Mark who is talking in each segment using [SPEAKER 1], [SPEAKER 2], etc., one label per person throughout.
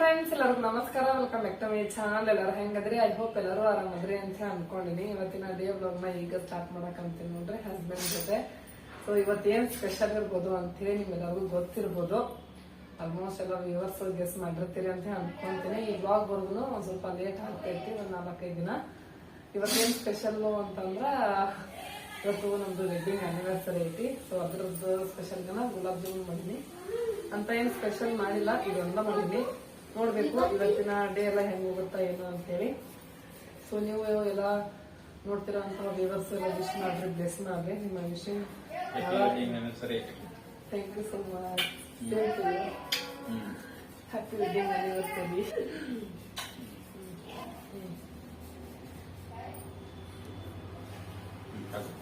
[SPEAKER 1] Friends ನಮಸ್ಕಾರ. Welcome back to my channel ಎಲ್ಲರೂ ಹೆಂಗದ್ರಿ? ಐ ಹೋಪ್ ಎಲ್ಲರೂ ಆರಾಮದ್ರಿ ಅಂತ ಅನ್ಕೊಂಡಿನಿ. ಇವತ್ತಿನ ಡೇ ಬ್ಲಾಗ್ನ ಈಗ ಸ್ಟಾರ್ಟ್ ಮಾಡಕ್ ಅಂತೀನಿ ನೋಡ್ರಿ ಹಸ್ಬೆಂಡ್ ಜೊತೆ. ಸೊ ಇವತ್ತೇನ್ ಸ್ಪೆಷಲ್ ಇರ್ಬೋದು ಅಂತ ಹೇಳಿ ನಿಮ್ಗೆಲ್ಲರಿಗೂ ಗೊತ್ತಿರ್ಬೋದು. ಆಲ್ಮೋಸ್ಟ್ ಎಲ್ಲ ವ್ಯೂವರ್ಸ್ ಗೆಸ್ ಮಾಡಿರ್ತೀರಿ ಅಂತ ಅನ್ಕೊಂತೀನಿ. ಈ ಬ್ಲಾಗ್ ಬರೋದು ಒಂದ್ ಸ್ವಲ್ಪ ಲೇಟ್ ಆಗ್ತೈತಿ ಒಂದ್ ನಾಲ್ಕೈದು ದಿನ. ಇವತ್ತೇನ್ ಸ್ಪೆಷಲ್ ಅಂತಂದ್ರ ಇವತ್ತು ನಮ್ದು ವೆಡ್ಡಿಂಗ್ ಆನಿವರ್ಸರಿ ಐತಿ. ಸೊ ಅದ್ರದ್ದು ಸ್ಪೆಷಲ್ ಗನ ಗುಲಾಬ್ ಜಾಮೂನ್ ಮಾಡೀನಿ ಅಂತ ಏನು ಸ್ಪೆಷಲ್ ಮಾಡಿಲ್ಲ ಇದೊಂದ ಮಾಡೀನಿ ನೋಡ್ಬೇಕು ಇವತ್ತಿನ ಡೇ ಎಲ್ಲ ಹೆಂಗ್ ಹೋಗುತ್ತಾ ಏನು ಅಂತೇಳಿ ಸೊ ನೀವು ಎಲ್ಲ ನೋಡ್ತಿರೋ ಅಂತ ವ್ಯೂವರ್ಸ್ ಎಲ್ಲ ವಿಶ್ ಮಾಡ್ರಿ ಬ್ಲೆಸ್ ಮಾಡ್ರಿ. ನಿಮ್ಮ ವಿಶಿಂಗ್
[SPEAKER 2] ಸರಿ
[SPEAKER 1] thank you so much happy wedding anniversary
[SPEAKER 3] ನಾನು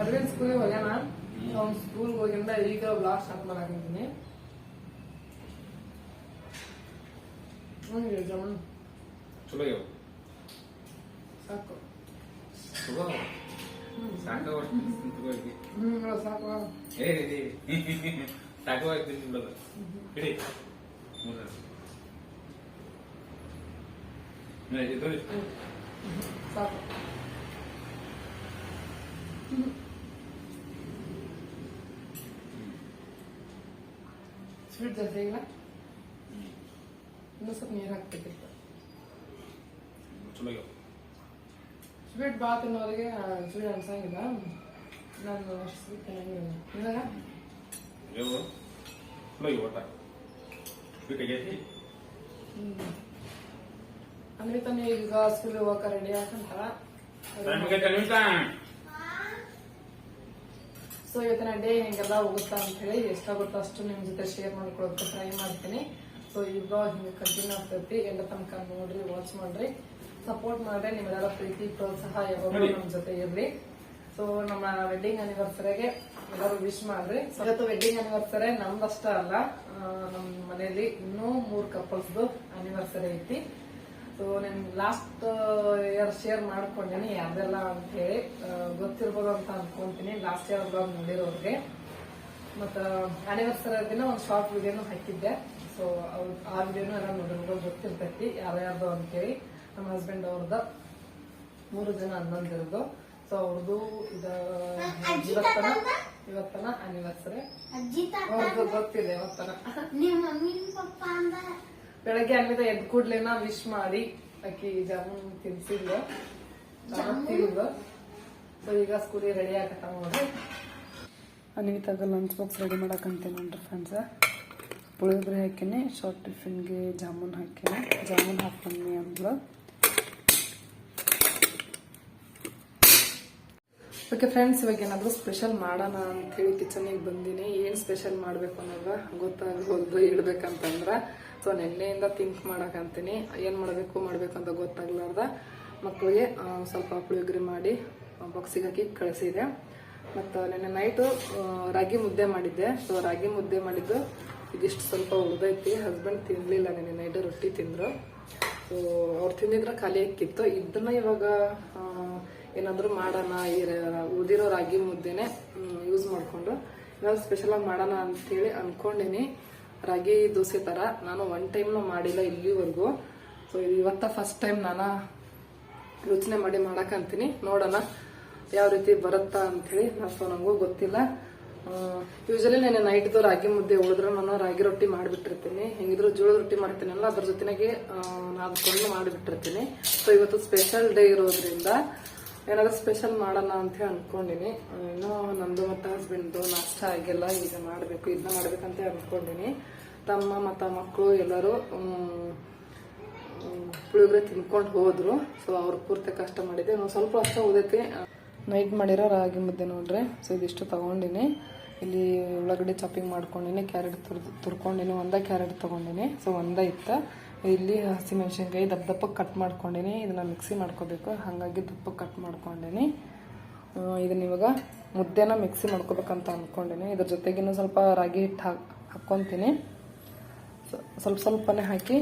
[SPEAKER 1] ಅರವಿಂದ್ ಸ್ಕೂಲಿಗೆ ಹೋಗ್ಯಾನ? ಅವ್ನ ಸ್ಕೂಲ್ಗೆ ಹೋಗಿಂದ ಈಗ ಬ್ಲಾಗ್ ಸ್ಟಾರ್ಟ್ ಮಾಡಾಕಿದ್ದೀನಿ ಹಂಗೆ ಜಮನ್.
[SPEAKER 2] ಚಲೋ ಇವು
[SPEAKER 1] ಸಾಕು.
[SPEAKER 2] ಚಲೋ ಸಾಕು
[SPEAKER 1] ಹ್ಞೂ ಸಾಕು
[SPEAKER 2] ಏ ಸಾಕು ಬಿಡೋದು. ಬಿಡಿ
[SPEAKER 1] ಸಾಕು. ಸ್ವೀಟ್ ಜಾಸ್ತಿ ಇಲ್ಲ ಇನ್ನೂ ಸ್ವಲ್ಪ ನೀರು ಹಾಕ್ಬೇಕಿತ್ತು
[SPEAKER 2] ಚಲೋ
[SPEAKER 1] ಸ್ವೀಟ್ ಭಾಳ ತಿನ್ನೋರಿಗೆ ಸ್ವೀಟ್ ಅನ್ಸಂಗಿಲ್ಲ ನಾನು ಅಷ್ಟು ಸ್ವೀಟ್ ತಿನ್ನಂಗಿಲ್ಲ ನಿನಗ
[SPEAKER 2] ಇವು ಚಲೋ ಇವು ಒಟ್ಟ ಬೇಕಾಗೈತಿ
[SPEAKER 1] ಅಂದ್ರೆ ತಾನೇ ಈಗ ಸ್ಕೂಲ್ ಹೋಗಕ್ಕೆ ರೆಡಿ ಹಾಕಂತಾರ
[SPEAKER 2] ನಿಮಿಷ
[SPEAKER 1] ಸೊ ಇವತ್ತಿನ ಡೇ ಹೆಂಗೆಲ್ಲ ಹೋಗುತ್ತಾ ಅಂತ ಹೇಳಿ ಎಷ್ಟಾಗುತ್ತೋ ಅಷ್ಟು ನಿಮ್ಮ ಜೊತೆ ಶೇರ್ ಮಾಡ್ಕೊಳ್ಳೋಕೆ ಟ್ರೈ ಮಾಡ್ತೀನಿ. ಸೊ ಇವಾಗ ಹಿಂಗೆ ಕಂಟಿನ್ಯೂ ಆಗ್ತೈತಿ. ಎಲ್ಲ ತನಕ ನೋಡ್ರಿ ವಾಚ್ ಮಾಡ್ರಿ. ಸಪೋರ್ಟ್ ಮಾಡ್ರಿ. ನಿಮ್ಮೆಲ್ಲ ಪ್ರೀತಿ ಪ್ರೋತ್ಸಾಹ ಯಾವಾಗಲೂ ನಮ್ಮ ಜೊತೆ ಇರ್ರಿ ಸೊ ನಮ್ಮ ವೆಡ್ಡಿಂಗ್ ಆನಿವರ್ಸರಿಗೆ ಎಲ್ಲರೂ ವಿಶ್ ಮಾಡ್ರಿ. ಇವತ್ತು ವೆಡ್ಡಿಂಗ್ ಆನಿವರ್ಸರಿ ನಮ್ದಷ್ಟ ಅಲ್ಲ. ನಮ್ಮ ನಮ್ ಮನೆಯಲ್ಲಿ ಇನ್ನೂ ಮೂರು ಕಪಲ್ಸ್ದು ಆನಿವರ್ಸರಿ ಐತಿ. ಸೊ ನಾನು ಲಾಸ್ಟ್ ಇಯರ್ ಶೇರ್ ಮಾಡ್ಕೊಂಡಿನಿ ಯಾವ್ದೆಲ್ಲ ಅಂತ ಹೇಳಿ ಗೊತ್ತಿರ್ಬೋದು ಅಂತ ಅನ್ಕೊಂತೀನಿ. ಲಾಸ್ಟ್ ಇಯರ್ ಬ್ಲಾಗ್ ನೋಡಿರೋರಿಗೆ. ಮತ್ತ ಆನಿವರ್ಸರಿ ದಿನ ಒಂದು ಶಾರ್ಟ್ ವಿಡಿಯೋನು ಹಾಕಿದ್ದೆ. ಸೊ ಆ ವಿಡಿಯೋನು ಎಲ್ಲ ನೋಡಿರ್ಬೋದು ಗೊತ್ತಿರ್ತೈತಿ ಯಾರ್ಯಾರ್ದು ಅಂತೇಳಿ. ನಮ್ಮ ಹಸ್ಬೆಂಡ್ ಅವ್ರದ ಮೂರು ಜನ ಅನ್ನೊಂದಿರೋದು ಸೊ ಅವ್ರದ್ದು ಇದ ಇವತ್ತನ ಇವತ್ತನ
[SPEAKER 3] ತಾತ
[SPEAKER 1] ಅವ್ರದ್ದು ಗೊತ್ತಿದೆ ಇವತ್ತನ. ಬೆಳಗ್ಗೆ ಅನ್ವಿತ ಎದ್ ಕೂಡ್ಲೇನ ವಿಶ್ ಮಾಡಿ ಅಕ್ಕಿ ಜಾಮೂನ್ ತಿನ್ಸಿದ್ಲು. ತಿಂದ್ಲು. ಸೊ ಈಗ ಸ್ಕೂಲಿ ರೆಡಿ ಆಗತ್ತ ನೋಡ್ರಿ ಅನ್ವಿತಾಗ ಲಂಚ್ ಬಾಕ್ಸ್ ರೆಡಿ ಮಾಡಕ್ಕಂತೆ ನೋಡ್ರಿ ಫ್ರೆಂಡ್ಸ ಪುಳಿಯೋಗರೆ ಹಾಕಿನಿ ಶಾರ್ಟ್ ಟಿಫಿನ್ಗೆ ಜಾಮೂನ್ ಹಾಕಿನಿ. ಜಾಮೂನ್ ಹಾಕೊಂಡಿ ಅಂದ್ಲು. ಓಕೆ ಫ್ರೆಂಡ್ಸ್ ಇವಾಗ ಏನಾದರೂ ಸ್ಪೆಷಲ್ ಮಾಡೋಣ ಅಂಥೇಳಿ ಕಿಚನಿಗೆ ಬಂದಿನಿ. ಏನು ಸ್ಪೆಷಲ್ ಮಾಡಬೇಕು ಅನ್ನೋದು ಗೊತ್ತಾಗಬಹುದು ಇಡಬೇಕಂತಂದ್ರೆ ಸೊ ನೆನ್ನೆಯಿಂದ ತಿಂಕ್ ಮಾಡಕಂತೀನಿ. ಏನು ಮಾಡಬೇಕು ಮಾಡಬೇಕು ಅಂತ ಗೊತ್ತಾಗ್ಲಾರ್ದ ಮಕ್ಕಳಿಗೆ ಸ್ವಲ್ಪ ಪುಳಿಯೋಗರೆ ಮಾಡಿ ಬಾಕ್ಸಿಗೆ ಹಾಕಿ ಕಳಿಸಿದೆ. ಮತ್ತು ನೆನ್ನೆ ನೈಟು ರಾಗಿ ಮುದ್ದೆ ಮಾಡಿದ್ದೆ. ಸೊ ರಾಗಿ ಮುದ್ದೆ ಮಾಡಿದ್ದು ಇದಿಷ್ಟು ಸ್ವಲ್ಪ ಉಳ್ದೈತಿ. ಹಸ್ಬೆಂಡ್ ತಿನ್ನಲಿಲ್ಲ ನೆನ್ನೆ ನೈಟು ರೊಟ್ಟಿ ತಿಂದರು. ಸೊ ಅವ್ರು ತಿಂದಿದ್ರೆ ಖಾಲಿ ಹಾಕಿತ್ತು ಇದನ್ನ ಇವಾಗ ಏನಾದ್ರೂ ಮಾಡೋಣ ಈ ಉದಿರೋ ರಾಗಿ ಮುದ್ದೆನೆ ಯೂಸ್ ಮಾಡಿಕೊಂಡು ಸ್ಪೆಷಲ್ ಆಗಿ ಮಾಡೋಣ ಅಂತೇಳಿ ಅನ್ಕೊಂಡಿನಿ. ರಾಗಿ ದೋಸೆ ತರ ನಾನು ಒನ್ ಟೈಮ್ನು ಮಾಡಿಲ್ಲ ಇಲ್ಲಿವರೆಗೂ. ಸೊ ಇದು ಇವತ್ತ ಫಸ್ಟ್ ಟೈಮ್ ನಾನು ಯೋಚನೆ ಮಾಡಿ ಮಾಡೋಕ್ಕಂತೀನಿ ನೋಡೋಣ ಯಾವ ರೀತಿ ಬರುತ್ತಾ ಅಂಥೇಳಿ ಸೊ ನನಗೂ ಗೊತ್ತಿಲ್ಲ. ಯೂಶಲಿ ನಾನು ನೈಟ್ದು ರಾಗಿ ಮುದ್ದೆ ಉಳಿದ್ರೆ ನಾನು ರಾಗಿ ರೊಟ್ಟಿ ಮಾಡಿಬಿಟ್ಟಿರ್ತೀನಿ. ಹೆಂಗಿದ್ರು ಜೋಳದ ರೊಟ್ಟಿ ಮಾಡ್ತೀನಲ್ಲ, ಅದ್ರ ಜೊತೆನಾಗೆ ನಾದ್ಕೊಂಡು ಮಾಡಿಬಿಟ್ಟಿರ್ತೀನಿ. ಸೊ ಇವತ್ತು ಸ್ಪೆಷಲ್ ಡೇ ಇರೋದ್ರಿಂದ ಏನಾದ್ರೂ ಸ್ಪೆಷಲ್ ಮಾಡೋಣ ಅಂತ ಅನ್ಕೊಂಡಿನಿ. ಇನ್ನೂ ನಂದು ಮತ್ತು ಹಸ್ಬೆಂಡ್ದು ನಾಷ್ಟ ಆಗಿಲ್ಲ, ಈಗ ಮಾಡಬೇಕು ಇದನ್ನ ಮಾಡ್ಬೇಕಂತ ಅನ್ಕೊಂಡಿನಿ. ತಮ್ಮ ಮತ್ತು ಮಕ್ಕಳು ಎಲ್ಲರೂ ಪುಳಿಯೋಗ್ರೆ ತಿನ್ಕೊಂಡು ಹೋದ್ರು. ಸೊ ಅವ್ರು ಪೂರ್ತಿ ಕಷ್ಟ ಮಾಡಿದ್ದೆ ನಾವು ಸ್ವಲ್ಪ ಅಷ್ಟ ಓದೈತಿ ನೈಟ್ ಮಾಡಿರೋ ರಾಗಿ ಮುದ್ದೆ ನೋಡ್ರೆ. ಸೊ ಇದಿಷ್ಟು ತಗೊಂಡಿನಿ. ಇಲ್ಲಿ ಉಳ್ಳಾಗಡ್ಡೆ ಚಾಪಿಂಗ್ ಮಾಡ್ಕೊಂಡಿನಿ. ಕ್ಯಾರೆಟ್ ತುರ್ದು ತುರ್ಕೊಂಡಿನಿ. ಒಂದ ಕ್ಯಾರೆಟ್ ತಗೊಂಡಿನಿ. ಸೊ ಒಂದ ಇತ್ತ. ಇಲ್ಲಿ ಹಸಿಮೆಣ್ಸಿನ್ಕಾಯಿ ದಪ್ಪ ದಪ್ಪಕ್ಕೆ ಕಟ್ ಮಾಡ್ಕೊಂಡಿನಿ. ಇದನ್ನ ಮಿಕ್ಸಿ ಮಾಡ್ಕೋಬೇಕು. ಹಾಗಾಗಿ ದಪ್ಪಕ್ಕೆ ಕಟ್ ಮಾಡ್ಕೊಂಡಿನಿ. ಇದನ್ನ ಇವಾಗ ಮುದ್ದೆನ ಮಿಕ್ಸಿ ಮಾಡ್ಕೋಬೇಕಂತ ಅಂದ್ಕೊಂಡಿನಿ ಇದ್ರ ಜೊತೆಗೆ ಇನ್ನೂ ಸ್ವಲ್ಪ ರಾಗಿ ಹಿಟ್ಟು ಹಾಕಿ, ಹಾಕ್ಕೊತೀನಿ. ಸ್ವಲ್ಪ ಸ್ವಲ್ಪನೇ ಹಾಕಿ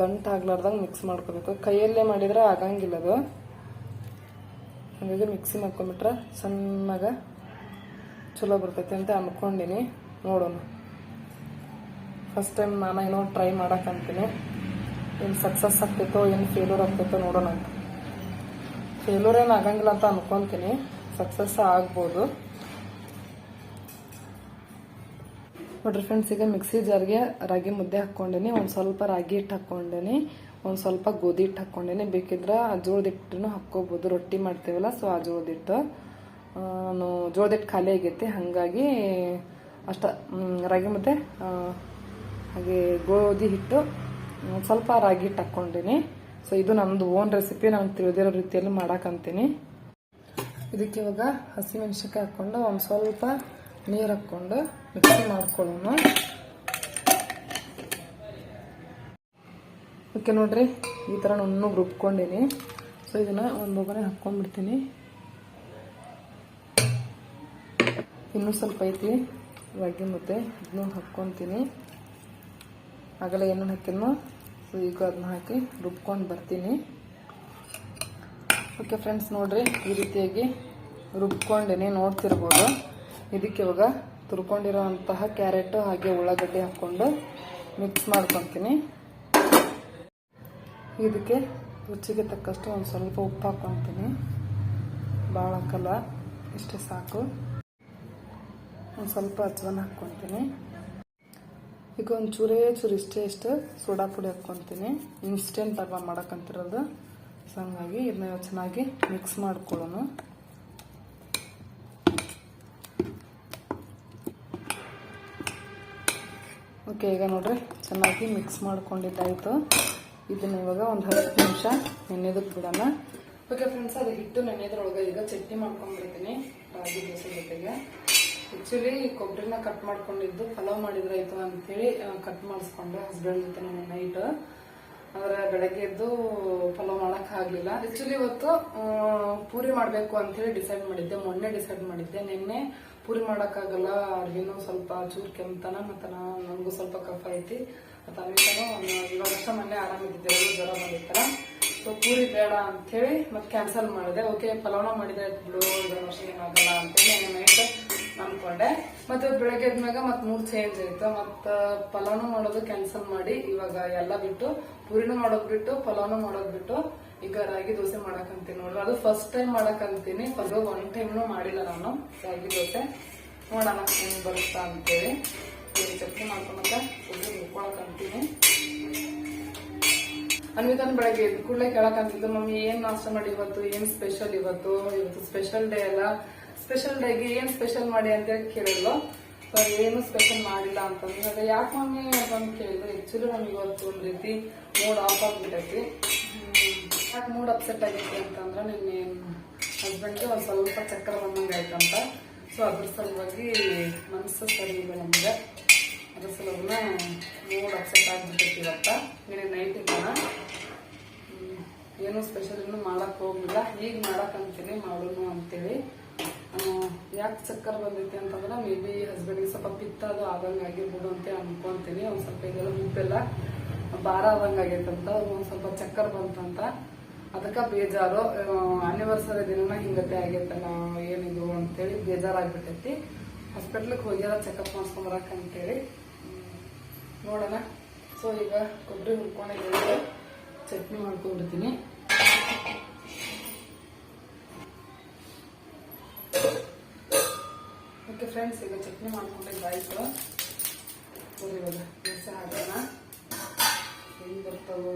[SPEAKER 1] ಗಂಟು ಆಗ್ಲಾರ್ದಂಗೆ ಮಿಕ್ಸ್ ಮಾಡ್ಕೋಬೇಕು. ಕೈಯಲ್ಲೇ ಮಾಡಿದ್ರೆ ಆಗಂಗಿಲ್ಲ ಅದು. ಹಾಗಾಗಿ ಮಿಕ್ಸಿ ಮಾಡ್ಕೊಂಬಿಟ್ರೆ ಸಣ್ಣಗೆ ಚಲೋ ಬರ್ತೈತಿ ಅಂತ ಅಂದ್ಕೊಂಡಿನಿ ನೋಡೋಣ. ಫಸ್ಟ್ ಟೈಮ್ ನಾನು ಏನೋ ಟ್ರೈ ಮಾಡಕ್ಕಂತೀನಿ ಏನು ಸಕ್ಸಸ್ ಆಗ್ತೈತೋ ಏನು ಫೇಲ್ಯೂರ್ ಆಗ್ತೈತೋ ನೋಡೋಣ ಅಂತ. ಫೇಲ್ಯೂರ್ ಏನು ಆಗಂಗಿಲ್ಲ ಅಂತ ಅನ್ಕೊಂತೀನಿ. ಸಕ್ಸಸ್ ಆಗ್ಬೋದು. ನೋಡ್ರಿ ಫ್ರೆಂಡ್ಸ್ ಈಗ ಮಿಕ್ಸಿ ಜಾರ್ಗೆ ರಾಗಿ ಮುದ್ದೆ ಹಾಕ್ಕೊಂಡೇನಿ. ಒಂದು ಸ್ವಲ್ಪ ರಾಗಿ ಹಿಟ್ಟು ಹಾಕ್ಕೊಂಡೇನಿ. ಒಂದು ಸ್ವಲ್ಪ ಗೋಧಿ ಹಿಟ್ಟು ಹಾಕ್ಕೊಂಡೇನಿ. ಬೇಕಿದ್ರೆ ಜೋಳದ ಹಿಟ್ಟನ್ನು ಹಾಕ್ಕೋಬೋದು. ರೊಟ್ಟಿ ಮಾಡ್ತೇವಲ್ಲ ಸೊ ಆ ಜೋಳದ ಹಿಟ್ಟು ನಾನು ಜೋಳದ ಹಿಟ್ಟು ಖಾಲಿ ಆಗೈತಿ. ಹಾಗಾಗಿ ಅಷ್ಟ ರಾಗಿ ಮುದ್ದೆ ಆ, ಹಾಗೆ ಗೋಧಿ ಹಿಟ್ಟು ಸ್ವಲ್ಪ ರಾಗಿ ಹಿಟ್ಟು ಹಾಕ್ಕೊಂಡಿನಿ. ಸೊ ಇದು ನಮ್ದು ಓನ್ ರೆಸಿಪಿ ನಾನು ತಿಳಿದಿರೋ ರೀತಿಯಲ್ಲಿ ಮಾಡಾಕಂತೀನಿ. ಇದಕ್ಕೆ ಇವಾಗ ಹಸಿಮೆಣಸಿನ್ಕಾಯಿ ಹಾಕ್ಕೊಂಡು ಒಂದು ಸ್ವಲ್ಪ ನೀರು ಹಾಕ್ಕೊಂಡು ಮಿಕ್ಸಿ ಮಾಡ್ಕೊಳ್ಳೋಣ. ಓಕೆ ನೋಡ್ರಿ, ಈ ಥರ ನಾನು ರುಬ್ಕೊಂಡೀನಿ. ಸೊ ಇದನ್ನು ಒಂದು ಬೊಗನೆ ಹಾಕ್ಕೊಂಡ್ಬಿಡ್ತೀನಿ. ಇನ್ನೂ ಸ್ವಲ್ಪ ಐತಿ, ರಾಗಿ ಮುದ್ದೆ ಇದನ್ನೂ ಹಾಕ್ಕೊತೀನಿ. ಆಗಲೇ ಏನೇನು ಹಾಕಿದ್ನೋ, ಸೊ ಈಗ ಅದನ್ನ ಹಾಕಿ ರುಬ್ಕೊಂಡು ಬರ್ತೀನಿ. ಓಕೆ ಫ್ರೆಂಡ್ಸ್ ನೋಡ್ರಿ, ಈ ರೀತಿಯಾಗಿ ರುಬ್ಕೊಂಡೇನೆ ನೋಡ್ತಿರ್ಬೋದು, ಇದಕ್ಕೆ ಇವಾಗ ತುರ್ಕೊಂಡಿರೋವಂತಹ ಕ್ಯಾರೆಟು ಹಾಗೆ ಉಳ್ಳಾಗಡ್ಡೆ ಹಾಕ್ಕೊಂಡು ಮಿಕ್ಸ್ ಮಾಡ್ಕೊತೀನಿ. ಇದಕ್ಕೆ ರುಚಿಗೆ ತಕ್ಕಷ್ಟು ಒಂದು ಸ್ವಲ್ಪ ಉಪ್ಪು ಹಾಕ್ಕೊತೀನಿ ಭಾಳ ಹಾಕಲ್ಲ ಇಷ್ಟೇ ಸಾಕು. ಒಂದು ಸ್ವಲ್ಪ ಹಚ್ಚವನ್ನ ಹಾಕ್ಕೊತೀನಿ. ಈಗ ಒಂದು ಚೂರೇ ಚೂರು ಇಷ್ಟೇ ಇಷ್ಟು ಸೋಡಾ ಪುಡಿ ಹಾಕ್ಕೊತೀನಿ. ಇನ್ಸ್ಟೆಂಟ್ ಆಗಿ ಮಾಡೋಕ್ಕಂತಿರೋದು ಸೊ ಹಂಗಾಗಿ ಇದನ್ನ ಚೆನ್ನಾಗಿ ಮಿಕ್ಸ್ ಮಾಡ್ಕೊಳ್ಳೋಣ. ಓಕೆ ಈಗ ನೋಡ್ರಿ, ಚೆನ್ನಾಗಿ ಮಿಕ್ಸ್ ಮಾಡ್ಕೊಂಡಿದ್ದಾಯಿತು. ಇದನ್ನ ಇವಾಗ ಒಂದು ಹತ್ತು ನಿಮಿಷ ನೆನೆದಕ್ಕೆ ಬಿಡೋಣ. ಓಕೆ ಫ್ರೆಂಡ್ಸ್ ಅದು ಹಿಟ್ಟು ನೆನೆದ್ರೊಳಗೆ ಈಗ ಚಟ್ನಿ ಮಾಡ್ಕೊಂಡ್ಬಿಡ್ತೀನಿ. ರಾಗಿ ದೋಸೆ ಜೊತೆಗೆ. ಆ್ಯಕ್ಚುಲಿ ಕೊಬ್ಬರಿನ ಕಟ್ ಮಾಡ್ಕೊಂಡಿದ್ದು, ಪಲಾವ್ ಮಾಡಿದ್ರಾಯ್ತು ಅಂತೇಳಿ ಕಟ್ ಮಾಡಿಸ್ಕೊಂಡೆ ಹಸ್ಬೆಂಡ್ ಜೊತೆ ನಾನು ನೈಟ್ ಅಂದ್ರೆ ಬೆಳಗ್ಗೆ ಎದ್ದು ಪಲಾವ್ ಮಾಡಕ್ ಆಗ್ಲಿಲ್ಲ. ಆಕ್ಚುಲಿ ಇವತ್ತು ಪೂರಿ ಮಾಡ್ಬೇಕು ಅಂತ ಹೇಳಿ ಡಿಸೈಡ್ ಮಾಡಿದ್ದೆ. ಮೊನ್ನೆ ಡಿಸೈಡ್ ಮಾಡಿದ್ದೆ. ನಿನ್ನೆ ಪೂರಿ ಮಾಡಕ್ಕಾಗಲ್ಲ ಅವ್ರಿಗೇನು ಸ್ವಲ್ಪ ಚೂರ್ ಕೆಮ್ತಾನ ಮತ್ತ ನನಗೂ ಸ್ವಲ್ಪ ಕಫ ಐತಿ. ಮತ್ತ ಅನ್ವಿತಾನು ಇವಾಗ ಆರಾಮ ಮೊನ್ನೆ ಆರಾಮಿದ್ದೆ ಜ್ವರ ಬಂದಿತ್ತಲ್ಲ. ಸೊ ಪೂರಿ ಬೇಡ ಅಂತ ಹೇಳಿ ಮತ್ತೆ ಕ್ಯಾನ್ಸಲ್ ಮಾಡಿದೆ. ಓಕೆ ಪಲಾವ್ನ ಮಾಡಿದ್ರೆ ಬಿಡು. ಇವಾಗ ವರ್ಷ ಏನಾಗಲ್ಲ ಅಂತೇಳಿ ನೈಟ್ ಅನ್ಕೊಂಡೆ. ಮತ್ತೆ ಬೆಳಗ್ಗೆ ಎದ್ಮ್ಯಾಗ ಮತ್ ಮೂರ್ ಚೇಂಜ್ ಆಯ್ತು. ಮತ್ತ ಪಲಾವ್ನು ಮಾಡೋದು ಕ್ಯಾನ್ಸಲ್ ಮಾಡಿ ಇವಾಗ ಎಲ್ಲ ಬಿಟ್ಟು, ಪೂರಿನೂ ಮಾಡೋದ್ ಬಿಟ್ಟು, ಪಲಾವ್ನು ಮಾಡೋದ್ ಬಿಟ್ಟು, ಈಗ ರಾಗಿ ದೋಸೆ ಮಾಡಕಂತೀನಿ ನೋಡ್ರಿ. ಅದು ಫಸ್ಟ್ ಟೈಮ್ ಮಾಡಕಂತೀನಿ. ಅದು ಒನ್ ಟೈಮ್ನು ಮಾಡಿಲ್ಲ ನಾನು. ರಾಗಿ ದೋಸೆ. ನೋಡೋಣ ಹೆಂಗ್ ಬರುತ್ತಾ ಅಂತೇಳಿ. ಚಟ್ನಿ ಮಾಡ್ಕೊಂಡಾಗ ಫುಲ್ ಮುಕ್ಕೊಳಕಂತೀನಿ ಅನ್ವಿತನ್ ಬೆಳಗ್ಗೆ ಎದ್ದ ಕೂಡಲೇ ಕೇಳಕಂತಿದ್ದು ಮಮ್ಮಿ, ಏನ್ ನಾಷ್ಟ ಮಾಡಿ ಇವತ್ತು ಏನ್ ಸ್ಪೆಷಲ್ ಇವತ್ತು? ಇವತ್ತು ಸ್ಪೆಷಲ್ ಡೇ ಅಲ್ಲ. ಸ್ಪೆಷಲ್ ಡೇಗೆ ಏನ್ ಸ್ಪೆಷಲ್ ಮಾಡಿ ಅಂತ ಕೇಳಿದ್ಲು. ಸೊ ಏನು ಸ್ಪೆಷಲ್ ಮಾಡಿಲ್ಲ ಅಂತಂದ್ರೆ ಅದೇ ಯಾಕೆ ಮಮ್ಮಿ ಅಂತ ಕೇಳಿದ್ರು ಆಕ್ಚುಲಿ ನಮ್ಗೆ ಇವತ್ತು ಒಂದ್ ರೀತಿ ಮೂಡ್ ಆಫ್ ಆಗ್ಬಿಟ್ಟೈತಿ. ಯಾಕೆ ಮೂಡ್ ಅಪ್ಸೆಟ್ ಆಗೈತಿ ಅಂತಂದ್ರೆ ನಿನ್ನೆ ಹಸ್ಬೆಂಡ್ಗೆ ಒಂದ್ ಸ್ವಲ್ಪ ಚಕ್ರ ಬಂದಂಗೆ ಆಯ್ತಂತ. ಸೊ ಅದ್ರ ಸಲುವಾಗಿ ಮನಸ್ಸು ಸರಿ ಇಲ್ಲ ನಮಗೆ. ಅದ್ರ ಸಲುವನ್ನ ಮೂಡ್ ಅಪ್ಸೆಟ್ ಆಗ್ಬಿಟ್ಟೈತಿ ಇವತ್ತ. ನಿನ್ನೆ ನೈಟ್ ಇದ್ದಾನ ಏನು ಸ್ಪೆಷಲ್ ಇನ್ನು ಮಾಡಕ್ ಹೋಗಿಲ್ಲ ಈಗ ಮಾಡಕ್ ಅಂತೀನಿ ಮಾಡೋಣ ಅಂತೇಳಿ. ಯಾಕೆ ಚಕ್ಕರ್ ಬಂದೈತೆ ಅಂತಂದ್ರೆ ಮೇ ಬಿ ಹಸ್ಬೆಂಡ್ಗೆ ಸ್ವಲ್ಪ ಪಿತ್ತ ಅದು ಆದಂಗೆ ಆಗಿರ್ಬೋದು ಅಂತ ಅನ್ಕೊಂತೀನಿ. ಒಂದು ಸ್ವಲ್ಪ ಇದೆಲ್ಲ ಉಪ್ಪೆಲ್ಲ ಭಾರ ಆದಂಗೆ ಆಗೈತಂತ ಒಂದು ಸ್ವಲ್ಪ ಚಕ್ಕರ್ ಬಂತಂತ ಅದಕ್ಕೆ ಬೇಜಾರು. ಆನಿವರ್ಸರಿ ದಿನನ ಹಿಂಗತೆ ಆಗೈತಲ್ಲ, ಏನಿದು ಅಂತೇಳಿ ಬೇಜಾರಾಗ್ಬಿಟ್ಟೈತಿ. ಹಾಸ್ಪಿಟ್ಲಿಗೆ ಹೋಗ್ಯಾರ ಚೆಕಪ್ ಮಾಡಿಸ್ಕೊಂಬರಕ್ ಅಂತೇಳಿ. ನೋಡೋಣ. ಸೊ ಈಗ ಕೊಬ್ಬರಿ ಹುರ್ಕೊಂಡಿದ್ದೀನಿ ಚಟ್ನಿ ಮಾಡ್ಕೊಂಡ್ಬಿಡ್ತೀನಿ. ಫ್ರೆಂಡ್ಸ್ ಈಗ ಚಟ್ನಿ ಮಾಡ್ಕೊಂಡಿದ್ದಾಯ್ತು ಸರಿ ಇವಾಗ ಮೆಣಸು ಹಾಕೋಣ ಹೆಂಗ್ ಬರ್ತಾವೋ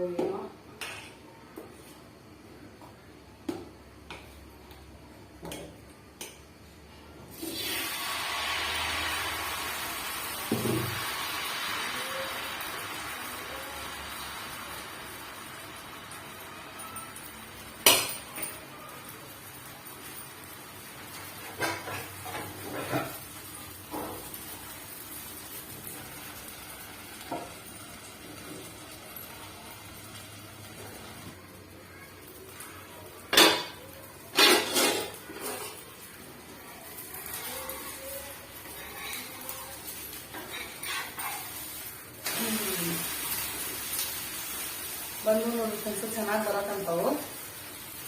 [SPEAKER 1] ಬಂದು ನೋಡಿ ಸ್ವಲ್ಪ ಚೆನ್ನಾಗಿ ಬರಕಂತವು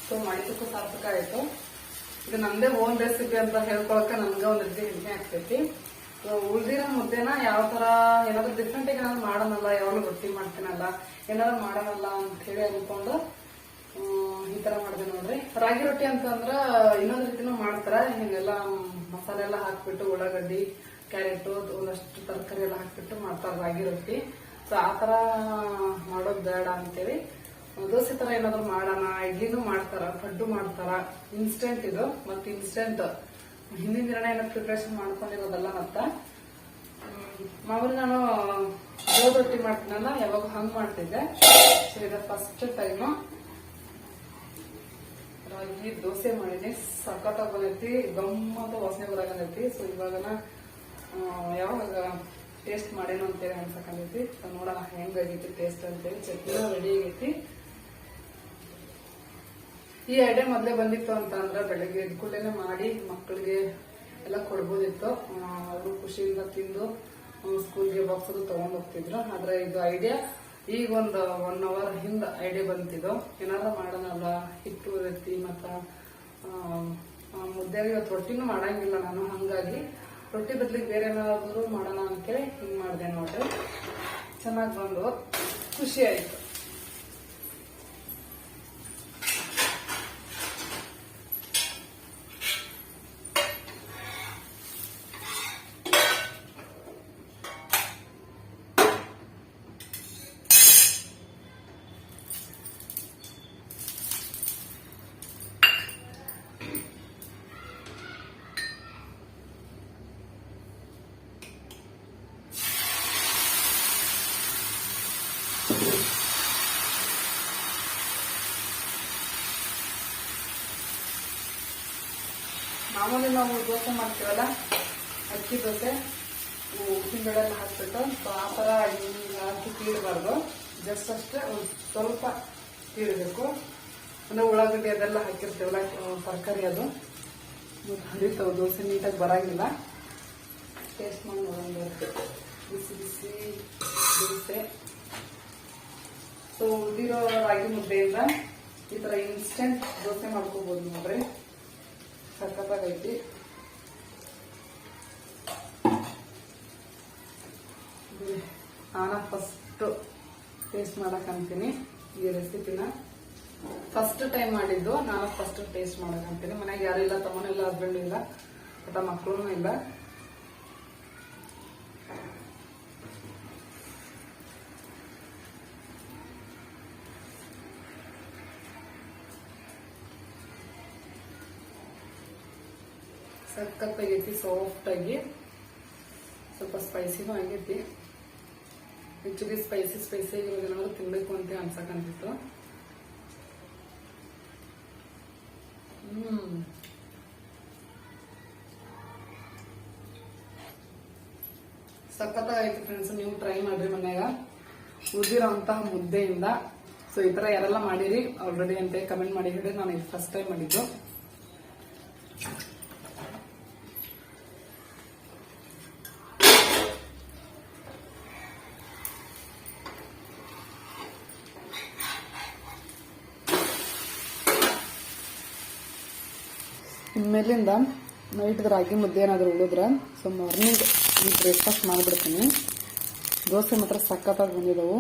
[SPEAKER 1] ಸೊ ಮಾಡಿದ್ದಕ್ಕೂ ಸಾರ್ಥಕ ಆಯಿತು. ಇದು ನಮ್ದೇ ಓನ್ ರೆಸಿಪಿ ಅಂತ ಹೇಳ್ಕೊಳಕ್ಕೆ ನಮ್ಗೆ ಒಂದು ರೀತಿ ಹೆಮ್ಮೆ ಆಗ್ತೈತಿ. ಉಳಿದಿರೋ ಮುದ್ದೆನ ಯಾವ ತರ ಏನಾದ್ರು ಡಿಫ್ರೆಂಟ್ ಏನಾದ್ರು ಮಾಡೋಣಲ್ಲ, ಯಾವಾಗಲೂ ರೊಟ್ಟಿ ಮಾಡ್ತೀನಲ್ಲ, ಏನಾದ್ರು ಮಾಡೋಣಲ್ಲ ಅಂತ ಹೇಳಿ ಅನ್ಕೊಂಡು ಈ ತರ ಮಾಡಿದೆ ನೋಡ್ರಿ. ರಾಗಿ ರೊಟ್ಟಿ ಅಂತಂದ್ರೆ ಇನ್ನೊಂದ್ ರೀತಿನೂ ಮಾಡ್ತಾರ. ಹಿಂಗೆಲ್ಲ ಮಸಾಲೆ ಎಲ್ಲ ಹಾಕ್ಬಿಟ್ಟು, ಉಳ್ಳಾಗಡ್ಡಿ, ಕ್ಯಾರೆಟ್, ಒಂದಷ್ಟು ತರಕಾರಿ ಎಲ್ಲ ಹಾಕ್ಬಿಟ್ಟು ಮಾಡ್ತಾರ ರಾಗಿ ರೊಟ್ಟಿ. ಸೊ ಆ ತರ ಮಾಡೋದ್ ಬೇಡ ಅಂತೇಳಿ. ದೋಸೆ ತರ ಏನಾದ್ರು ಮಾಡೋಣ, ಇಡ್ಲಿನೂ ಮಾಡ್ತಾರ, ಪಡ್ಡು ಮಾಡ್ತಾರ ಇನ್ಸ್ಟೆಂಟ್ ಇದು, ಮತ್ತೆ ಇನ್ಸ್ಟೆಂಟ್ ಹಿಂದಿನ ದಿನ ಏನೋ ಪ್ರಿಪ್ರೇಷನ್ ಮಾಡ್ಕೊಂಡಿರೋದಲ್ಲ ಮತ್ತ? ಮಾಮೂಲಿ ನಾನು ಜೋಳ ರೊಟ್ಟಿ ಮಾಡ್ತೀನಲ್ಲ, ಯಾವಾಗ ಹಂಗ್ ಮಾಡ್ತಿದ್ದೆ. ಸೊ ಇದು ಫಸ್ಟ್ ಟೈಮು ರಾಗಿ ದೋಸೆ ಮಾಡಿನಿ ಸಖತ್ತಾಗಿ ಬಂದೈತಿ ಗಮ್ಮತ್ತ ವಾಸನೆ ಬರಾಗಂದೈತಿ ಸೊ ಇವಾಗ ಯಾವಾಗ ಟೇಸ್ಟ್ ಮಾಡೇನು ಅಂತೇಳಿ ಅನ್ಸಕಂದೈತಿ ಸೊ, ನೋಡೋಣ ಹೆಂಗಾಗೈತಿ ಟೇಸ್ಟ್ ಅಂತೇಳಿ. ಚಟ್ನಿ ರೆಡಿ ಆಗೈತಿ. ಈ ಐಡಿಯಾ ಮೊದಲೇ ಬಂದಿತ್ತು ಅಂತ ಅಂದ್ರೆ ಬೆಳಗ್ಗೆ ಎದ್ ಮಾಡಿ ಮಕ್ಕಳಿಗೆ ಎಲ್ಲ ಕೊಡ್ಬೋದಿತ್ತು. ಅವರು ಖುಷಿಯಿಂದ ತಿಂದು ಸ್ಕೂಲ್ಗೆ ಬಾಕ್ಸ್ ಅದು ತಗೊಂಡ್ ಹೋಗ್ತಿದ್ರು. ಆದ್ರೆ ಇದು ಐಡಿಯಾ ಈಗ ಒಂದು ಒನ್ ಅವರ್ ಹಿಂದೆ ಐಡಿಯಾ ಬಂತಿದ್ದು. ಏನಾದ್ರು ಮಾಡೋಣಲ್ಲ, ಹಿಟ್ಟು ಇರತಿ ಮತ್ತ ಮುದ್ದೆಗೆ ಇವತ್ತು ರೊಟ್ಟಿನೂ ಮಾಡಂಗಿಲ್ಲ ನಾನು, ಹಂಗಾಗಿ ರೊಟ್ಟಿ ಬದ್ಲಿಗೆ ಬೇರೆ ಏನಾದ್ರು ಮಾಡೋಣ ಅಂತೇಳಿ ಹಿಂಗೆ ಮಾಡಿದೆ ನೋಡ್ರಿ ಚೆನ್ನಾಗಿ ಬಂದು ಖುಷಿ ಆಯ್ತು. ಮಾಮೂಲಿ ನಾವು ದೋಸೆ ಮಾಡ್ತೀವಲ್ಲ? ಅಕ್ಕಿ ದೋಸೆ ಉಪ್ಪಿನ ಬೇಳೆ ಎಲ್ಲ ಹಾಕ್ಬಿಟ್ಟು ಸೊ ಆ ಥರ ಹಾಕಿ ತೀಡಬಾರ್ದು ಜಸ್ಟ್ ಅಷ್ಟೇ ಸ್ವಲ್ಪ ತೀಡಬೇಕು ಅಂದರೆ ಉಳ್ಳಾಗಡ್ಡೆ ಅದೆಲ್ಲ ಹಾಕಿರ್ತೀವಲ್ಲ ತರಕಾರಿ ಅದು. ಹರಿತಾವೆ ದೋಸೆ ನೀಟಾಗಿ ಬರಂಗಿಲ್ಲ. ಟೇಸ್ಟ್ ಮಾಡಿ ಬಿಸಿ ಬಿಸಿ ದೋಸೆ. ಸೊ ಉದಿರೋ ರಾಗಿ ಮುದ್ದೆಯಿಂದ ಈ ಥರ ಇನ್ಸ್ಟೆಂಟ್ ದೋಸೆ ಮಾಡ್ಕೋಬೋದು ನೋಡ್ರಿ. ಸಖತ್ತಾಗೈತಿ ನಾನು ಫಸ್ಟು ಟೇಸ್ಟ್ ಮಾಡೋಕ್ಕಂತೀನಿ ಈ ರೆಸಿಪಿನ ಫಸ್ಟ್ ಟೈಮ್ ಮಾಡಿದ್ದು, ನಾನು ಫಸ್ಟ್ ಟೇಸ್ಟ್ ಮಾಡೋಕ್ಕಂತೀನಿ ಮನೆಗೆ ಯಾರು ಇಲ್ಲ ತಮ್ಮನಿಲ್ಲ ಹಸ್ಬೆಂಡ್ ಇಲ್ಲ ಅಥವಾ ಮಕ್ಕಳೂ ಇಲ್ಲ. ಸಖತ್ತಾಗೈತಿ ಸಾಫ್ಟಾಗಿ ಸ್ವಲ್ಪ ಸ್ಪೈಸಿನೂ ಆಗೈತಿ. ಆ್ಯಕ್ಚುಲಿ ಸ್ಪೈಸಿ ಸ್ಪೈಸಿ ಆಗಿರೋದೇನಾದ್ರು ತಿನ್ನಬೇಕು ಅಂತ ಅನ್ಸಕಂತಿತ್ತು ಹ್ಮ್. ಸಖತ್ತಾಗೈತಿ ಫ್ರೆಂಡ್ಸ್ ನೀವು ಟ್ರೈ ಮಾಡ್ರಿ ಮನ್ಯಾಗ. ಉಳಿದಿರೋಂತಹ ಮುದ್ದೆಯಿಂದ. ಸೊ ಈ ಥರ ಯಾರೆಲ್ಲ ಮಾಡಿರಿ ಆಲ್ರೆಡಿ ಅಂತ ಕಮೆಂಟ್ ಮಾಡಿ. ಹೇಳಿ ನಾನು ಇದು ಫಸ್ಟ್ ಟೈಮ್ ಮಾಡಿದ್ದು. ಇನ್ಮೇಲಿಂದ ನೈಟ್ ರಾಗಿ ಮುದ್ದೆ ಏನಾದರೂ ಉಳಿದ್ರೆ ಸೊ ಮಾರ್ನಿಂಗ್ ಈ ಬ್ರೇಕ್ಫಾಸ್ಟ್ ಮಾಡಿಬಿಡ್ತೀನಿ. ದೋಸೆ ಮಾತ್ರ ಸಖತ್ತಾಗಿ ಬಂದಿದ್ದವು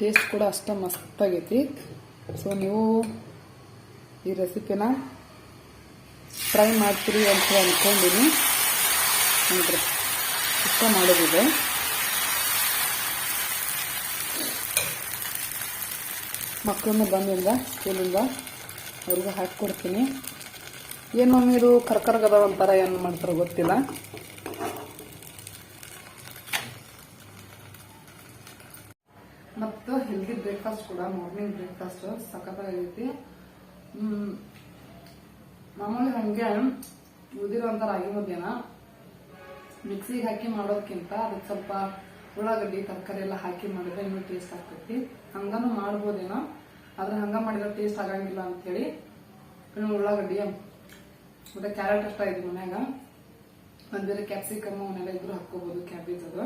[SPEAKER 1] ಟೇಸ್ಟ್ ಕೂಡ ಅಷ್ಟೇ ಮಸ್ತಾಗೈತಿ. ಸೊ ನೀವು ಈ ರೆಸಿಪಿನ ಟ್ರೈ ಮಾಡ್ತೀರಿ ಅಂತ ಅಂದ್ಕೊಂಡಿನಿ ನೋಡ್ರಿ ಇಷ್ಟ ಮಾಡೋದಿದೆ. ಮಕ್ಕಳನ್ನ ಬಂದಿಂದ ಸ್ಕೂಲಿಂದ ಅವ್ರಿಗೂ ಹಾಕ್ಕೊಡ್ತೀನಿ. ಏನು ಮಮ್ಮಿ ಇದು ಕರ್ಕರ್ಗದ ಒಂಥರ ಏನು ಮಾಡ್ತಾರೋ ಗೊತ್ತಿಲ್ಲ. ಮತ್ತು ಹೆಲ್ದಿ ಬ್ರೇಕ್ಫಾಸ್ಟ್ ಕೂಡ ಮಾರ್ನಿಂಗ್ ಬ್ರೇಕ್ಫಾಸ್ಟ್ ಸಖತ್ತಾಗೈತಿ ಮಾಮೂಲಿ ಹಂಗೆ ಉದಿರುವಂತ ರಾಗಿ ಮುದ್ದೆನ ಮಿಕ್ಸಿಗೆ ಹಾಕಿ ಮಾಡೋದಕ್ಕಿಂತ ಅದಕ್ಕೆ ಸ್ವಲ್ಪ ಉಳ್ಳಾಗಡ್ಡಿ, ತರಕಾರಿ ಎಲ್ಲ ಹಾಕಿ ಮಾಡಿದ್ರೆ ಇನ್ನೂ ಟೇಸ್ಟ್ ಆಗ್ತೈತಿ. ಹಂಗನೂ ಮಾಡ್ಬೋದೇನೋ, ಆದ್ರೆ ಹಂಗ ಮಾಡಿದ್ರೆ ಟೇಸ್ಟ್ ಆಗಂಗಿಲ್ಲ ಅಂತೇಳಿ, ಇನ್ನು ಉಳ್ಳಾಗಡ್ಡಿ ಮತ್ತೆ ಕ್ಯಾರೆಟ್ ಅಷ್ಟ ಇದೆ ಮನ್ಯಾಗ. ಒಂದ್ ಬೇರೆ ಕ್ಯಾಪ್ಸಿಕಮ್ ಅವನ್ನೆಲ್ಲ ಇದ್ರು ಹಾಕೋಬಹುದು ಕ್ಯಾಬೇಜ್ ಅದು.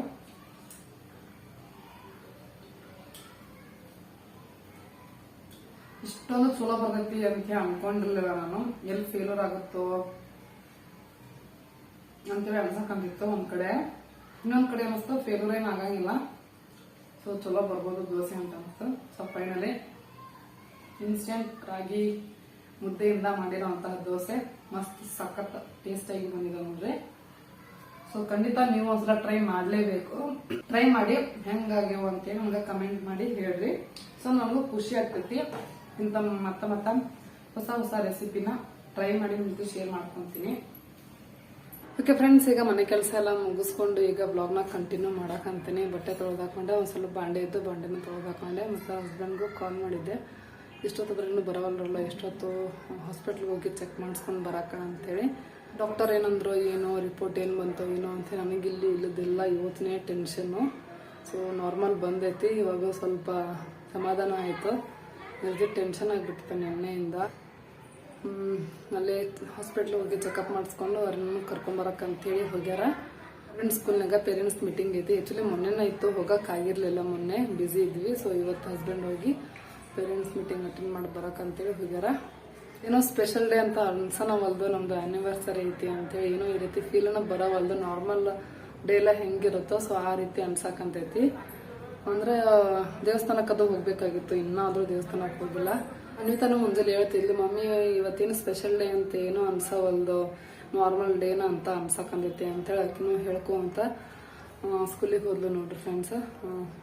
[SPEAKER 1] ಇಷ್ಟೊಂದು ಚಲೋ ಬರ್ತೈತಿ ಅಂತ ಅನ್ಕೊಂಡಿರ್ಲಿಲ್ಲ ನಾನು. ಎಲ್ಲಿ ಫೇಲ್ಯೂರ್ ಆಗುತ್ತೋ ಅಂತೇಳಿ ಅನ್ಸಕ್ಕಂತಿತ್ತು ಒಂದ್ ಕಡೆ. ಇನ್ನೊಂದ್ ಕಡೆ ಅನಿಸ್ತು ಫೇಲ್ಯೂರ್ ಏನ್ ಆಗಂಗಿಲ್ಲ. ಸೊ ಚಲೋ ಬರ್ಬೋದು ದೋಸೆ ಅಂತ ಅನಿಸ್ತು ಸೊ ಫೈನಲಿ ಇನ್ಸ್ಟೆಂಟ್ ರಾಗಿ ಮುದ್ದೆಯಿಂದ ಮಾಡಿರೋ ಅಂತಹ ದೋಸೆ. ಮಸ್ತ್ ಸಖತ್ ಟೇಸ್ಟ್ ಆಗಿ ಬಂದಿದೆ ನೋಡ್ರಿ. ಸೊ ಖಂಡಿತ ನೀವು ಒಂದ್ಸಲ ಟ್ರೈ ಮಾಡಲೇಬೇಕು. ಟ್ರೈ ಮಾಡಿ ಹೆಂಗಾಗ್ಯಾವ ಅಂತೇಳಿ ನಮ್ಗೆ ಕಮೆಂಟ್ ಮಾಡಿ ಹೇಳ್ರಿ. ಸೊ ನಮಗೂ ಖುಷಿ ಆಗ್ತೈತಿ. ಇಂಥ ಮತ್ತ ಮತ್ತ ಹೊಸ ಹೊಸ ರೆಸಿಪಿನ ಟ್ರೈ ಮಾಡಿ ನಿಮ್ಗೆ ಶೇರ್ ಮಾಡ್ಕೊತೀನಿ. ಓಕೆ ಫ್ರೆಂಡ್ಸ್ ಈಗ ಮನೆ ಕೆಲಸ ಎಲ್ಲ ಮುಗಿಸ್ಕೊಂಡು ಈಗ ಬ್ಲಾಗ್ನ ಕಂಟಿನ್ಯೂ ಮಾಡಕಂತೀನಿ ಬಟ್ಟೆ ತೊಳೆದಾಕೊಂಡೆ ಒಂದು ಸ್ವಲ್ಪ ಬಾಂಡೆ ಇದ್ದು, ಬಾಂಡೆನ ತೊಳೆದಾಕೊಂಡೆ ಮತ್ತೆ ಹಸ್ಬೆಂಡ್ಗೂ ಕಾಲ್ ಮಾಡಿದ್ದೆ. ಇಷ್ಟೊತ್ತಾದ್ರೂ ಬರೋಲ್ರಲ್ಲ ಎಷ್ಟೊತ್ತು ಹಾಸ್ಪಿಟ್ಲ್ಗೆ ಹೋಗಿ ಚೆಕ್ ಮಾಡಿಸ್ಕೊಂಡು ಬರಕ ಅಂತೇಳಿ. ಡಾಕ್ಟರ್ ಏನಂದ್ರು, ಏನೋ ರಿಪೋರ್ಟ್ ಏನು ಬಂತು ಏನೋ ಅಂತ ನನಗೆ ಇಲ್ಲಿ ಇಲ್ಲದೆಲ್ಲ ಇವತ್ತನೇ ಟೆನ್ಷನ್ನು ಸೊ ನಾರ್ಮಲ್ ಬಂದೈತಿ. ಇವಾಗ ಸ್ವಲ್ಪ ಸಮಾಧಾನ ಆಯಿತು. ನನಗೆ ಟೆನ್ಷನ್ ಆಗಿಬಿಟ್ಟಿತ್ತು ನಿನ್ನೆಯಿಂದ. ಅಲ್ಲೇ ಹಾಸ್ಪಿಟ್ಲ್ ಹೋಗಿ ಚೆಕಪ್ ಮಾಡಿಸ್ಕೊಂಡು ಅವ್ರನ್ನ ಕರ್ಕೊಂಬರಕ್ಕೆ ಅಂತೇಳಿ ಹೋಗ್ಯಾರ. ಫ್ರೆಂಡ್ಸ್ ಸ್ಕೂಲ್ನಾಗ ಪೇರೆಂಟ್ಸ್ ಮೀಟಿಂಗ್ ಐತಿ. ಆ್ಯಕ್ಚುಲಿ ಮೊನ್ನೆನೇ ಇತ್ತು ಹೋಗೋಕ್ಕಾಗಿರಲಿಲ್ಲ ಮೊನ್ನೆ. ಬ್ಯುಸಿ ಇದ್ವಿ. ಸೊ ಇವತ್ತು ಹಸ್ಬೆಂಡ್ ಹೋಗಿ ಪೇರೆಂಟ್ಸ್ ಮೀಟಿಂಗ್ ಅಟೆಂಡ್ ಮಾಡಿ ಬರೋಕಂತೇಳಿ ಹೋಗ್ಯಾರ. ಏನೋ ಸ್ಪೆಷಲ್ ಡೇ ಅಂತ ಅನ್ಸನವಲ್ದು ನಮ್ದು ಆನಿವರ್ಸರಿ ಐತಿ ಅಂತೇಳಿ ಏನೋ ಈ ರೀತಿ ಫೀಲನ ಬರೋವಲ್ದು. ನಾರ್ಮಲ್ ಡೇ ಎಲ್ಲ ಹೆಂಗಿರುತ್ತೋ ಸೊ ಆ ರೀತಿ ಅನ್ಸಕ್ಕಂತೈತಿ ಅಂದ್ರೆ, ದೇವಸ್ಥಾನಕ್ಕದು ಹೋಗ್ಬೇಕಾಗಿತ್ತು. ಇನ್ನಾದ್ರೂ ದೇವಸ್ಥಾನಕ್ಕೆ ಹೋಗಿಲ್ಲ. ಅನ್ವಿತಾನು ಮುಂಜಾನೆ ಹೇಳ್ತಿದ್ಲು ಮಮ್ಮಿ, ಇವತ್ತೇನು ಸ್ಪೆಷಲ್ ಡೇ ಅಂತ ಏನೋ ಅನ್ಸವಲ್ದು. ನಾರ್ಮಲ್ ಡೇನ ಅಂತ ಅನ್ಸಕ್ಕಂದೈತಿ ಅಂತೇಳಿ ಆಕಿನೂ ಹೇಳ್ಕೊ ಅಂತ. ಸ್ಕೂಲಿಗೆ ಹೋದ್ಲು ನೋಡ್ರಿ ಫ್ರೆಂಡ್ಸ್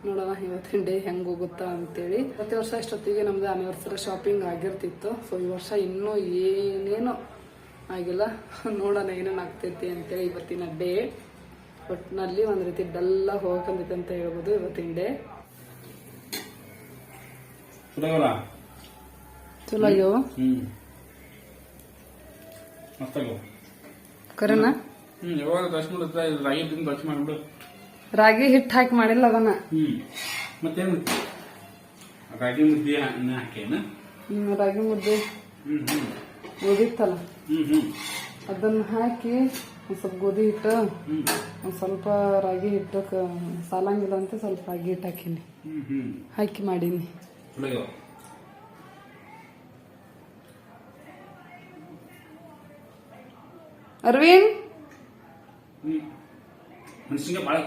[SPEAKER 1] ನೋಡೋಣ ಇವತ್ತಿನ ಡೇ ಹೆಂಗೆ ಹೋಗುತ್ತಾ ಅಂತೇಳಿ. ಪ್ರತಿ ವರ್ಷ ಇಷ್ಟೊತ್ತಿಗೆ ನಮ್ದು ಆನಿವರ್ಸರಿ ಶಾಪಿಂಗ್ ಆಗಿರ್ತಿತ್ತು. ಸೊ ಈ ವರ್ಷ ಇನ್ನೂ ಏನೇನು ಆಗಿಲ್ಲ. ನೋಡೋಣ ಏನೇನು ಆಗ್ತೈತಿ ಅಂತೇಳಿ ಇವತ್ತಿನ ಡೇ ಒಟ್ಟಿನಲ್ಲಿ ಒಂದ್ ರೀತಿ ಡಲ್ಲ ಹೋಗಕಂದಿತ್ತು ಅಂತ ಹೇಳ್ಬೋದು ಇವತ್ತಿನ ಡೇ ಚಲೋ
[SPEAKER 2] ಅಯ್ಯೋ
[SPEAKER 1] ಕರೆನ?
[SPEAKER 2] ಹ್ಮ್ ಯಾವಾಗ ದರ್ಶನ ಮಾಡುತ್ತೆ ರಾಗಿ ತಿಂದು ದರ್ಶನ ಮಾಡ್ಬಿಡು.
[SPEAKER 1] ರಾಗಿ ಹಿಟ್ಟು ಹಾಕಿ ಮಾಡಿಲ್ಲ ಅದನ್ನ.
[SPEAKER 2] ಹ್ಮ್. ಮತ್ತೇನ್ ರಾಗಿ ಮುದ್ದೆ ಅನ್ನ ಹಾಕೇನ
[SPEAKER 1] ಹ್ಮ್, ರಾಗಿ ಮುದ್ದೆ.
[SPEAKER 2] ಹ್ಮ್ ಹ್ಮ್.
[SPEAKER 1] ಉಳಿದಿತ್ತಲ್ಲ
[SPEAKER 2] ಹ್ಮ್ ಹ್ಮ್.
[SPEAKER 1] ಅದನ್ನ ಹಾಕಿ ಒಂದ್ ಸ್ವಲ್ಪ ಗೋಧಿ ಹಿಟ್ಟು
[SPEAKER 2] ಹ್ಮ್.
[SPEAKER 1] ಒಂದ್ ಸ್ವಲ್ಪ ರಾಗಿ ಹಿಟ್ಟು ಕ- ಸಾಲಂಗಿಲ್ಲ ಅಂತ ಸ್ವಲ್ಪ ರಾಗಿ ಹಿಟ್ಟು ಹಾಕಿನಿ.
[SPEAKER 2] ಹ್ಮ್ ಹ್ಮ್.
[SPEAKER 1] ಹಾಕಿ ಮಾಡೀನಿ.
[SPEAKER 2] ಚಲೋ.
[SPEAKER 1] ಅರವಿಂದ್?
[SPEAKER 2] ಹ್ಮ್. ಮೆಣಸಿನ್ಕಾಯಿ ಭಾಳ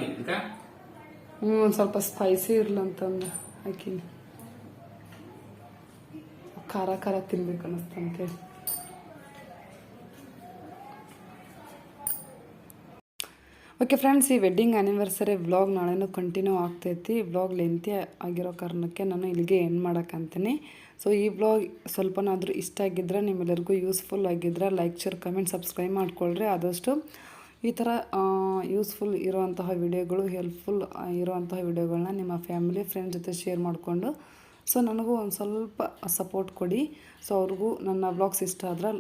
[SPEAKER 1] ಹ್ಞೂ ಒಂದು ಸ್ವಲ್ಪ ಸ್ಪೈಸಿ ಇರ್ಲಂತಂದು ಹಾಕಿನಿ. ಖಾರ ಖಾರ ತಿನ್ಬೇಕು ಅನ್ನಿಸ್ತಂತೇಳಿ ಓಕೆ ಫ್ರೆಂಡ್ಸ್ ಈ ವೆಡ್ಡಿಂಗ್ ಆ್ಯನಿವರ್ಸರಿ ವ್ಲಾಗ್ ನಾಳೆನೂ ಕಂಟಿನ್ಯೂ ಆಗ್ತೈತಿ. ವ್ಲಾಗ್ ಲೆಂತಿ ಆಗಿರೋ ಕಾರಣಕ್ಕೆ ನಾನು ಇಲ್ಲಿಗೆ ಎಂಡ್ ಮಾಡೋಕ್ಕಂತೀನಿ ಸೊ ಈ ವ್ಲಾಗ್ ಸ್ವಲ್ಪನಾದರೂ ಇಷ್ಟ ಆಗಿದ್ರೆ ನಿಮ್ಮೆಲ್ಲರಿಗೂ ಯೂಸ್ಫುಲ್ ಆಗಿದ್ರೆ ಲೈಕ್ ಶೇರ್ ಕಮೆಂಟ್ ಸಬ್ಸ್ಕ್ರೈಬ್ ಮಾಡ್ಕೊಳ್ರಿ. ಆದಷ್ಟು ಈ ಥರ ಯೂಸ್ಫುಲ್ ಇರುವಂತಹ ವಿಡಿಯೋಗಳು ಹೆಲ್ಪ್ಫುಲ್ ಇರುವಂತಹ ವಿಡಿಯೋಗಳನ್ನ ನಿಮ್ಮ ಫ್ಯಾಮಿಲಿ ಫ್ರೆಂಡ್ ಜೊತೆ ಶೇರ್ ಮಾಡಿಕೊಂಡು ಸೊ ನನಗೂ ಒಂದು ಸ್ವಲ್ಪ ಸಪೋರ್ಟ್ ಕೊಡಿ. ಸೊ ಅವ್ರಿಗೂ ನನ್ನ ಬ್ಲಾಗ್ಸ್ ಇಷ್ಟ ಆದ್ರೆ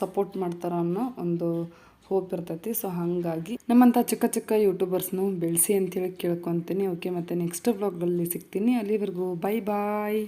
[SPEAKER 1] ಸಪೋರ್ಟ್ ಮಾಡ್ತಾರ ಅನ್ನೋ ಒಂದು ಹೋಪ್ ಇರ್ತೈತಿ. ಸೊ ಹಾಗಾಗಿ ನಮ್ಮಂಥ ಚಿಕ್ಕ ಚಿಕ್ಕ ಯೂಟ್ಯೂಬರ್ಸ್ನು ಬೆಳೆಸಿ ಅಂತೇಳಿ ಕೇಳ್ಕೊತೀನಿ. ಓಕೆ ಮತ್ತು ನೆಕ್ಸ್ಟ್ ಬ್ಲಾಗ್ಗಳಲ್ಲಿ ಸಿಗ್ತೀನಿ. ಅಲ್ಲಿವರೆಗೂ ಬೈ ಬಾಯ್